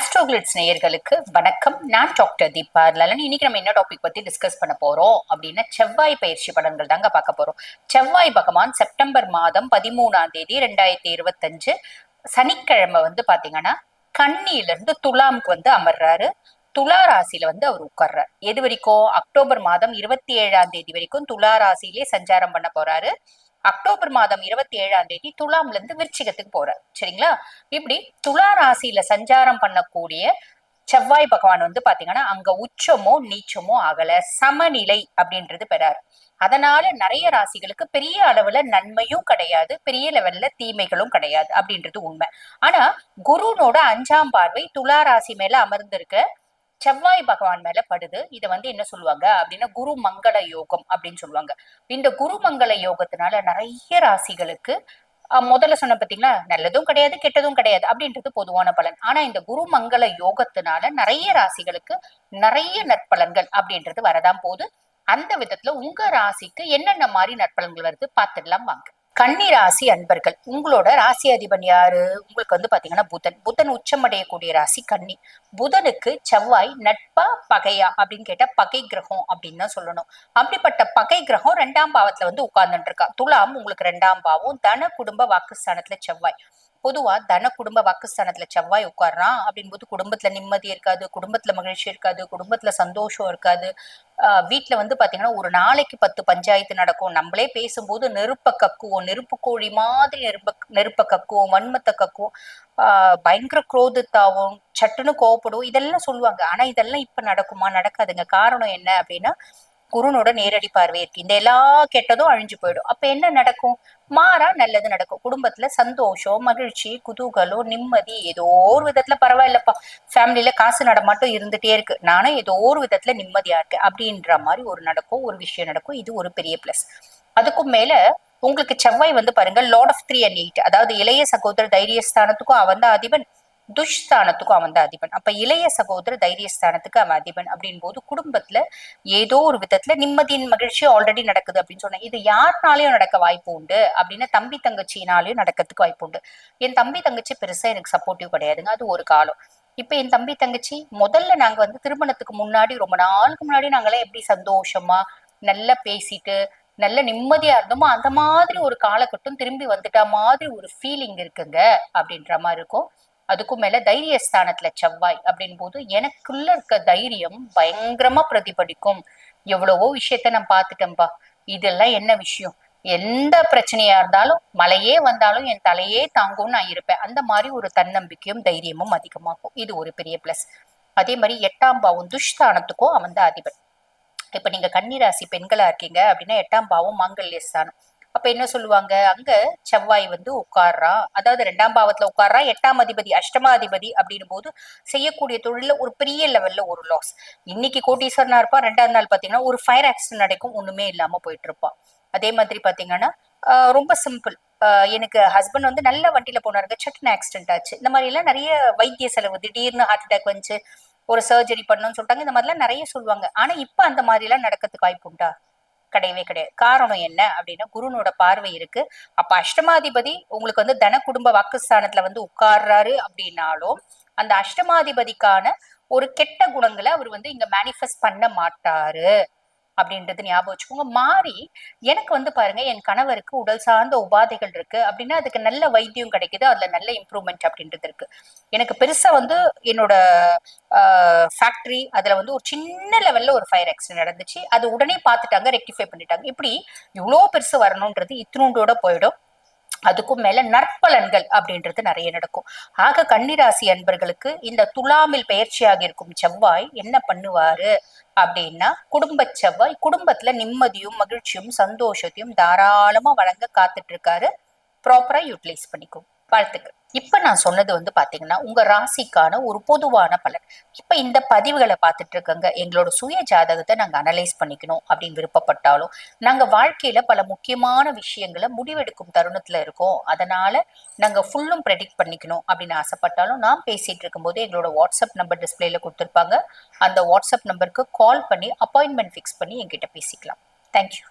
ஆஸ்ட்ரோகிளிட்ஸ் நேயர்களுக்கு வணக்கம். நான் டாக்டர் தீபா லலன். இன்னைக்கு நம்ம என்ன டாபிக் பத்தி டிஸ்கஸ் பண்ண போறோம் அப்படின்னா செவ்வாய் பயிற்சி பலன்கள் தாங்க பார்க்க போறோம். செவ்வாய் பகவான் செப்டம்பர் மாதம் பதிமூணாம் தேதி ரெண்டாயிரத்தி இருபத்தஞ்சு சனிக்கிழமை வந்து பாத்தீங்கன்னா கன்னியில இருந்து துலாமுக்கு வந்து அமர்றாரு. துலா ராசியில வந்து அவர் உட்கார்றாரு. எது வரைக்கும்? அக்டோபர் மாதம் இருபத்தி ஏழாம் தேதி வரைக்கும் துலா ராசியிலே சஞ்சாரம் பண்ண போறாரு. அக்டோபர் மாதம் இருபத்தி ஏழாம் தேதி துலாம்ல இருந்து விருச்சிகத்துக்கு போறார். சரிங்களா? இப்படி துலா ராசியில சஞ்சாரம் பண்ணக்கூடிய செவ்வாய் பகவான் வந்து பாத்தீங்கன்னா அங்க உச்சமோ நீச்சமோ ஆகல. சமநிலை அப்படின்றது பெறாரு. அதனால நிறைய ராசிகளுக்கு பெரிய அளவுல நன்மையும் கிடையாது பெரிய லெவல்ல தீமைகளும் கிடையாது அப்படின்றது உண்மை. ஆனா குருனோட அஞ்சாம் பார்வை துலா ராசி மேல அமர்ந்திருக்க. செவ்வாய் பகவான் மேல படுது. இதை வந்து என்ன சொல்லுவாங்க? அப்படின்னா குரு மங்கள யோகம் அப்படின்னு சொல்லுவாங்க. இந்த குரு மங்கள யோகத்தினால நிறைய ராசிகளுக்கு அஹ், முதல்ல சொன்ன பாத்தீங்களா நல்லதும் கிடையாது கெட்டதும் கிடையாது அப்படின்றது பொதுவான பலன். ஆனா இந்த குரு மங்கள யோகத்தினால நிறைய ராசிகளுக்கு நிறைய நற்பலன்கள் அப்படின்றது வரதான் போகுது. அந்த விதத்துல உங்க ராசிக்கு என்னென்ன மாதிரி நற்பலன்கள் வருது? பார்த்துடலாம் வாங்க. கன்னி ராசி அன்பர்கள். உங்களோட ராசி அதிபன் யாரு? உங்களுக்கு வந்து பாத்தீங்கன்னா புதன். புதன் உச்சமடையக்கூடிய ராசி கன்னி. புதனுக்கு செவ்வாய் நட்பா பகையா அப்படின்னு கேட்டா பகை கிரகம் அப்படின்னு தான் சொல்லணும். அப்படிப்பட்ட பகை கிரகம் ரெண்டாம் பாவத்துல வந்து உட்கார்ந்துட்டு இருக்கா. துலாம் உங்களுக்கு ரெண்டாம் பாவம். தன குடும்ப வாக்குஸ்தானத்துல செவ்வாய். பொதுவா தன குடும்ப வாக்குஸ்தானத்துல செவ்வாய் உட்கார்றான் அப்படின்னு போது குடும்பத்துல நிம்மதி இருக்காது குடும்பத்துல மகிழ்ச்சி இருக்காது குடும்பத்துல சந்தோஷம் இருக்காது. ஆஹ் வந்து பாத்தீங்கன்னா ஒரு நாளைக்கு பத்து பஞ்சாயத்து நடக்கும். நம்மளே பேசும்போது நெருப்ப கக்குவோம். நெருப்பு கோழி மாதிரி நெருப்ப நெருப்ப கக்குவோம் வன்மத்தை கக்குவோம். ஆஹ் பயங்கர குரோதத்தாவும் சட்டுன்னு கோவப்படுவோம். இதெல்லாம் சொல்லுவாங்க. ஆனா இதெல்லாம் இப்ப நடக்குமா? நடக்காதுங்க. காரணம் என்ன அப்படின்னா குருனோட நேரடி பார்வை இருக்கு. இந்த எல்லா கெட்டதும் அழிஞ்சு போயிடும். அப்ப என்ன நடக்கும்? மாறா நல்லது நடக்கும். குடும்பத்துல சந்தோஷம் மகிழ்ச்சி குதூகலம் நிம்மதி ஏதோ ஒரு விதத்துல பரவாயில்லப்பா. ஃபேமிலியில காசு நடமாட்டம் இருந்துட்டே இருக்கு. நானும் ஏதோ ஒரு விதத்துல நிம்மதியா இருக்கேன். அப்படின்ற மாதிரி ஒரு நடக்கும் ஒரு விஷயம் நடக்கும். இது ஒரு பெரிய பிளஸ் அதுக்கும் மேல உங்களுக்கு செவ்வாய் வந்து பாருங்க lord of three and eight அதாவது இளைய சகோதர தைரியஸ்தானத்துக்கும் அவன் தான் அதிபன். துஷ்ஸ்தானத்துக்கும் அவன் தான் அதிபன். அப்ப இளைய சகோதர தைரியஸ்தானத்துக்கு அவன் அதிபன் அப்படின் போது குடும்பத்துல ஏதோ ஒரு விதத்துல நிம்மதியின் மகிழ்ச்சி ஆல்ரெடி நடக்குது அப்படின்னு சொன்னேன் இது யாருனாலையும் நடக்க வாய்ப்பு உண்டு அப்படின்னா தம்பி தங்கச்சினாலையும் நடக்கிறதுக்கு வாய்ப்பு உண்டு. என் தம்பி தங்கச்சி பெருசா எனக்கு சப்போர்ட்டிவ் கிடையாதுங்க அது ஒரு காலம். இப்ப என் தம்பி தங்கச்சி முதல்ல நாங்க வந்து திருமணத்துக்கு முன்னாடி ரொம்ப நாளுக்கு முன்னாடி நாங்களாம் எப்படி சந்தோஷமா நல்லா பேசிட்டு நல்ல நிம்மதியா இருந்தோமோ அந்த மாதிரி ஒரு காலகட்டம் திரும்பி வந்துட்டா மாதிரி ஒரு ஃபீலிங் இருக்குங்க அப்படின்ற மாதிரி இருக்கும். அதுக்கும் மேல தைரியஸ்தானத்துல செவ்வாய் அப்படின் போது எனக்குள்ள இருக்க தைரியம் பயங்கரமா பிரதிபலிக்கும். எவ்வளவோ விஷயத்த நான் பார்த்துட்டேன்பா. இதெல்லாம் என்ன விஷயம்? எந்த பிரச்சனையா இருந்தாலும் மலையே வந்தாலும் என் தலையே தாங்கும்னு நான் இருப்பேன். அந்த மாதிரி ஒரு தன்னம்பிக்கையும் தைரியமும் அதிகமாகும். இது ஒரு பெரிய பிளஸ் அதே மாதிரி எட்டாம் பாவம் துஷ்தானத்துக்கும் அவன் தான் அதிபர் இப்ப நீங்க கன்னிராசி பெண்களா இருக்கீங்க அப்படின்னா எட்டாம் பாவம் மாங்கல்ய ஸ்தானம் அப்ப என்ன சொல்லுவாங்க? அங்க செவ்வாய் வந்து உட்கார்றா. அதாவது ரெண்டாம் பாவத்துல உட்கார்றா. எட்டாம் அதிபதி அஷ்டமாதிபதி அப்படின்னும் போது செய்யக்கூடிய தொழில ஒரு பெரிய லெவல்ல ஒரு லாஸ் இன்னைக்கு கோட்டீஸ்வரனா இருப்பா. ரெண்டாம் நாள் பாத்தீங்கன்னா ஒரு ஃபயர் ஆக்சிடென்ட் நடக்கும். ஒண்ணுமே இல்லாம போயிட்டு இருப்பான் அதே மாதிரி பாத்தீங்கன்னா ரொம்ப சிம்பிள் எனக்கு ஹஸ்பண்ட் வந்து நல்ல வண்டியில போனாருங்க. சட்டுன்னு ஆக்சிடென்ட் ஆச்சு. இந்த மாதிரி எல்லாம் நிறைய வைத்திய செலவு. திடீர்னு ஹார்ட் அட்டாக் வந்துச்சு. ஒரு சர்ஜரி பண்ணணும்னு சொல்லிட்டாங்க. இந்த மாதிரிலாம் நிறைய சொல்லுவாங்க. ஆனா இப்ப அந்த மாதிரி எல்லாம் நடக்கிறதுக்கு வாய்ப்பு உண்டா? கிடையவே கிடையாது. காரணம் என்ன அப்படின்னா குருனோட பார்வை இருக்கு. அப்ப அஷ்டமாதிபதி உங்களுக்கு வந்து தன குடும்ப வாக்குஸ்தானத்துல வந்து உட்கார்றாரு அப்படின்னாலும் அந்த அஷ்டமாதிபதிக்கான ஒரு கெட்ட குணங்களை அவர் வந்து இங்க மேனிஃபெஸ்ட் பண்ண மாட்டாரு. அப்படின்றது ஞாபகம் வச்சுக்கோங்க. மாறி எனக்கு வந்து பாருங்க என் கணவருக்கு உடல் சார்ந்த உபாதைகள் இருக்கு. அப்படின்னா அதுக்கு நல்ல வைத்தியம் கிடைக்குது. அதுல நல்ல இம்ப்ரூவ்மெண்ட் அப்படின்றது இருக்கு. எனக்கு பெருசா வந்து என்னோட ஃபேக்டரி அதுல வந்து ஒரு சின்ன லெவல்ல ஒரு ஃபயர் ஆக்சிடென்ட் நடந்துச்சு. அது உடனே பார்த்துட்டாங்க ரெக்டிஃபை பண்ணிட்டாங்க. இப்படி இவ்வளோ பெருசு வரணுன்றது இத்தினூண்டோட போயிடும். அதுக்கும் மேல நற்பலன்கள் அப்படின்றது நிறைய நடக்கும். ஆக கன்னிராசி அன்பர்களுக்கு இந்த துலாமில் பயிற்சியாக இருக்கும் செவ்வாய் என்ன பண்ணுவாரு அப்படின்னா குடும்ப செவ்வாய் குடும்பத்துல நிம்மதியும் மகிழ்ச்சியும் சந்தோஷத்தையும் தாராளமா வழங்க காத்துட்டு இருக்காரு. ப்ராப்பரா யூட்டிலைஸ் பண்ணிக்கும் வாழ்த்துக்கள். இப்ப நான் சொன்னது வந்து பாத்தீங்கன்னா உங்க ராசிக்கான ஒரு பொதுவான பலன். இப்ப இந்த பதிவுகளை பார்த்துட்டு இருக்கங்க எங்களோட சுய ஜாதகத்தை நாங்க அனலைஸ் பண்ணிக்கணும் அப்படின்னு விருப்பப்பட்டாலும் நாங்க வாழ்க்கையில பல முக்கியமான விஷயங்களை முடிவெடுக்கும் தருணத்துல இருக்கோம். அதனால நாங்க ஃபுல்லும் ப்ரெடிக்ட் பண்ணிக்கணும் அப்படின்னு ஆசைப்பட்டாலும் நான் பேசிட்டு இருக்கும்போது எங்களோட வாட்ஸ்அப் நம்பர் டிஸ்பிளேல கொடுத்துருப்பாங்க. அந்த வாட்ஸ்அப் நம்பருக்கு கால் பண்ணி அப்பாயின்மெண்ட் ஃபிக்ஸ் பண்ணி எங்கிட்ட பேசிக்கலாம். தேங்க்யூ